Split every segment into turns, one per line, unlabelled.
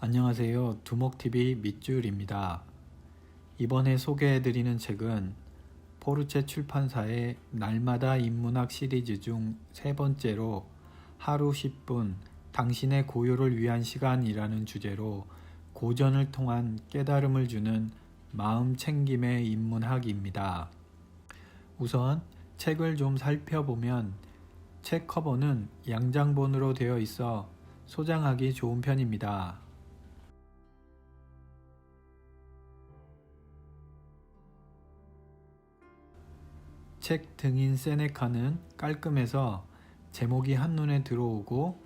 안녕하세요. 두목TV 밑줄입니다. 이번에 소개해드리는 책은 포르체 출판사의 날마다 인문학 시리즈 중 세 번째로 하루 10분 당신의 고요를 위한 시간이라는 주제로 고전을 통한 깨달음을 주는 마음 챙김의 인문학입니다. 우선 책을 좀 살펴보면 책 커버는 양장본으로 되어 있어 소장하기 좋은 편입니다. 책 등인 세네카는 깔끔해서 제목이 한눈에 들어오고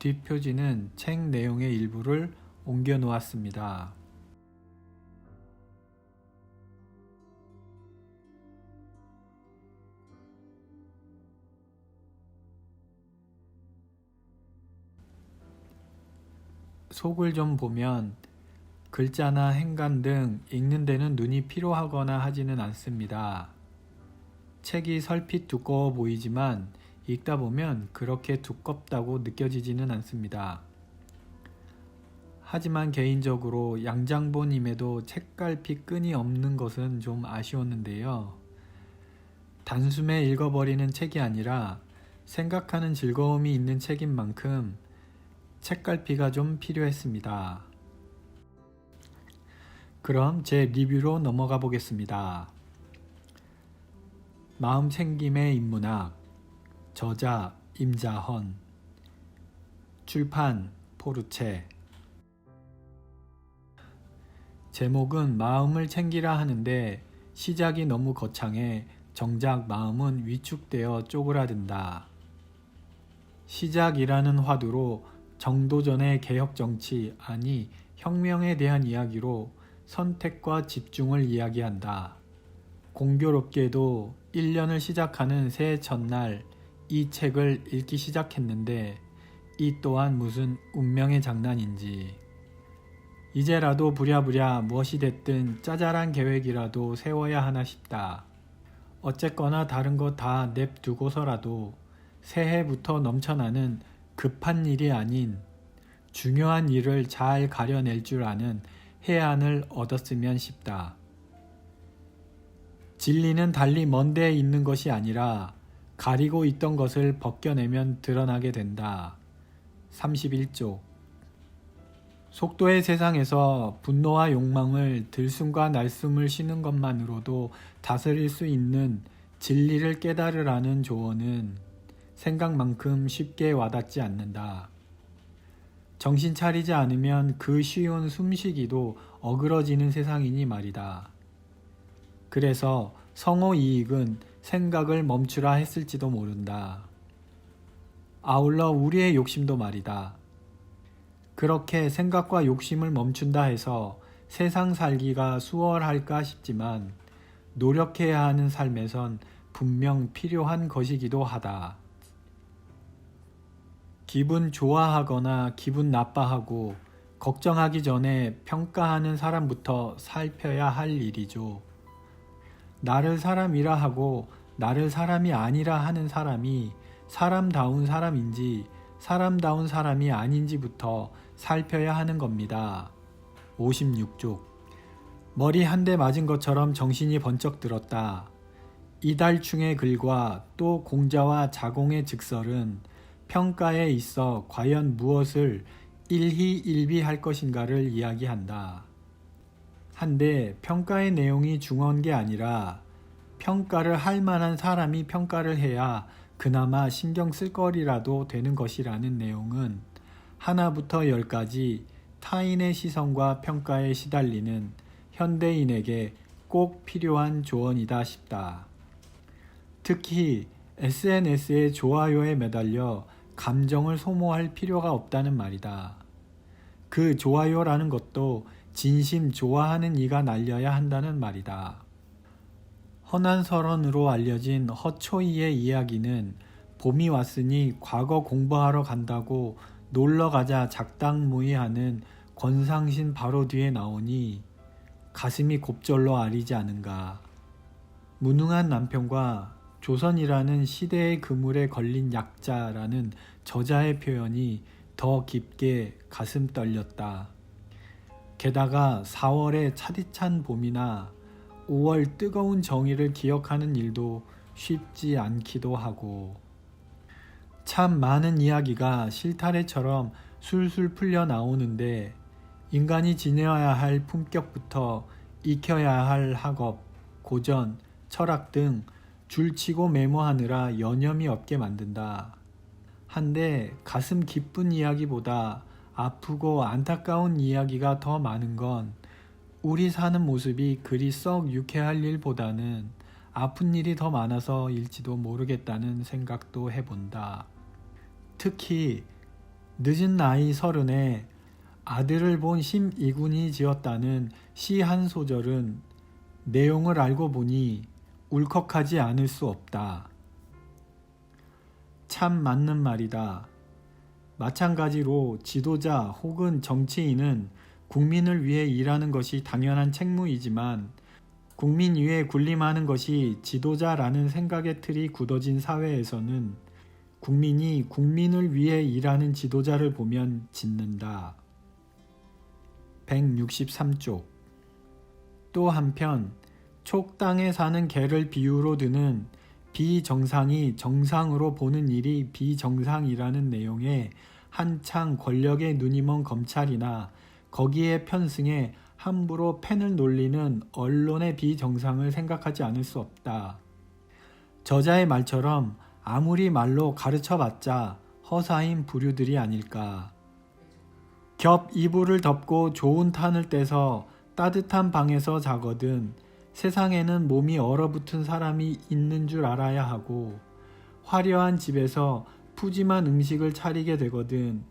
뒷표지는 책 내용의 일부를 옮겨 놓았습니다. 속을 좀 보면 글자나 행간 등 읽는 데는 눈이 피로하거나 하지는 않습니다. 책이 설핏 두꺼워 보이지만 읽다 보면 그렇게 두껍다고 느껴지지는 않습니다. 하지만 개인적으로 양장본임에도 책갈피 끈이 없는 것은 좀 아쉬웠는데요. 단숨에 읽어버리는 책이 아니라 생각하는 즐거움이 있는 책인 만큼 책갈피가 좀 필요했습니다. 그럼 제 리뷰로 넘어가 보겠습니다. 마음 챙김의 인문학 저자 임자헌 출판 포르체 제목은 마음을 챙기라 하는데 시작이 너무 거창해 정작 마음은 위축되어 쪼그라든다. 시작이라는 화두로 정도전의 개혁 정치 아니 혁명에 대한 이야기로 선택과 집중을 이야기한다. 공교롭게도 1년을 시작하는 새해 첫날 이 책을 읽기 시작했는데 이 또한 무슨 운명의 장난인지. 이제라도 부랴부랴 무엇이 됐든 짜잘한 계획이라도 세워야 하나 싶다. 어쨌거나 다른 거 다 냅두고서라도 새해부터 넘쳐나는 급한 일이 아닌 중요한 일을 잘 가려낼 줄 아는 해안을 얻었으면 싶다. 진리는 달리 먼 데에 있는 것이 아니라 가리고 있던 것을 벗겨내면 드러나게 된다. 31쪽 속도의 세상에서 분노와 욕망을 들숨과 날숨을 쉬는 것만으로도 다스릴 수 있는 진리를 깨달으라는 조언은 생각만큼 쉽게 와닿지 않는다. 정신 차리지 않으면 그 쉬운 숨쉬기도 어그러지는 세상이니 말이다. 그래서 성호 이익은 생각을 멈추라 했을지도 모른다. 아울러 우리의 욕심도 말이다. 그렇게 생각과 욕심을 멈춘다 해서 세상 살기가 수월할까 싶지만 노력해야 하는 삶에선 분명 필요한 것이기도 하다. 기분 좋아하거나 기분 나빠하고 걱정하기 전에 평가하는 사람부터 살펴야 할 일이죠. 나를 사람이라 하고 나를 사람이 아니라 하는 사람이 사람다운 사람인지 사람다운 사람이 아닌지부터 살펴야 하는 겁니다. 56쪽 머리 한 대 맞은 것처럼 정신이 번쩍 들었다. 이달충의 글과 또 공자와 자공의 직설은 평가에 있어 과연 무엇을 일희일비할 것인가를 이야기한다. 한데 평가의 내용이 중요한 게 아니라 평가를 할 만한 사람이 평가를 해야 그나마 신경 쓸 거리라도 되는 것이라는 내용은 하나부터 열까지 타인의 시선과 평가에 시달리는 현대인에게 꼭 필요한 조언이다 싶다. 특히 SNS의 좋아요에 매달려 감정을 소모할 필요가 없다는 말이다. 그 좋아요라는 것도 진심 좋아하는 이가 날려야 한다는 말이다. 허난설언으로 알려진 허초이의 이야기는 봄이 왔으니 과거 공부하러 간다고 놀러 가자 작당무의하는 권상신 바로 뒤에 나오니 가슴이 곱절로 아리지 않은가. 무능한 남편과 조선이라는 시대의 그물에 걸린 약자라는 저자의 표현이 더 깊게 가슴 떨렸다. 게다가 4월의 차디찬 봄이나 5월 뜨거운 정의를 기억하는 일도 쉽지 않기도 하고 참 많은 이야기가 실타래처럼 술술 풀려 나오는데 인간이 지내야 할 품격부터 익혀야 할 학업, 고전, 철학 등 줄치고 메모하느라 여념이 없게 만든다. 한데 가슴 기쁜 이야기보다 아프고 안타까운 이야기가 더 많은 건 우리 사는 모습이 그리 썩 유쾌할 일보다는 아픈 일이 더 많아서일지도 모르겠다는 생각도 해본다. 특히 늦은 나이 서른에 아들을 본 심이군이 지었다는 시 한 소절은 내용을 알고 보니 울컥하지 않을 수 없다. 참 맞는 말이다. 마찬가지로 지도자 혹은 정치인은 국민을 위해 일하는 것이 당연한 책무이지만 국민 위에 군림하는 것이 지도자라는 생각의 틀이 굳어진 사회에서는 국민이 국민을 위해 일하는 지도자를 보면 짓는다. 163쪽 또 한편 촉당에 사는 개를 비유로 드는 비정상이 정상으로 보는 일이 비정상이라는 내용에 한창 권력에 눈이 먼 검찰이나 거기에 편승해 함부로 펜을 놀리는 언론의 비정상을 생각하지 않을 수 없다. 저자의 말처럼 아무리 말로 가르쳐봤자 허사인 부류들이 아닐까. 겹 이불을 덮고 좋은 탄을 떼서 따뜻한 방에서 자거든 세상에는 몸이 얼어붙은 사람이 있는 줄 알아야 하고 화려한 집에서 푸짐한 음식을 차리게 되거든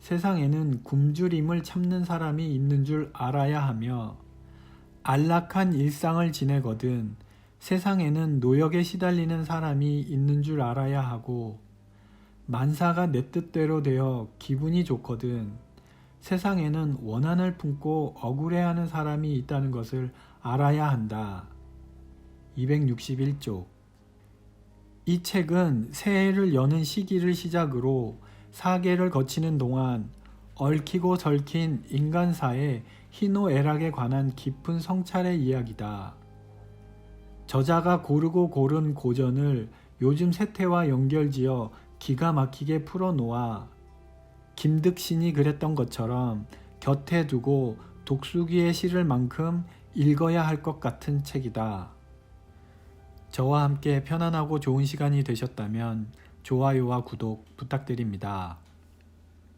세상에는 굶주림을 참는 사람이 있는 줄 알아야 하며 안락한 일상을 지내거든 세상에는 노역에 시달리는 사람이 있는 줄 알아야 하고 만사가 내 뜻대로 되어 기분이 좋거든 세상에는 원한을 품고 억울해하는 사람이 있다는 것을 알아야 한다. 261쪽 이 책은 새해를 여는 시기를 시작으로 사계를 거치는 동안 얽히고 설킨 인간사의 희노애락에 관한 깊은 성찰의 이야기다. 저자가 고르고 고른 고전을 요즘 세태와 연결지어 기가 막히게 풀어놓아 김득신이 그랬던 것처럼 곁에 두고 독수기에 실을 만큼 읽어야 할 것 같은 책이다. 저와 함께 편안하고 좋은 시간이 되셨다면 좋아요와 구독 부탁드립니다.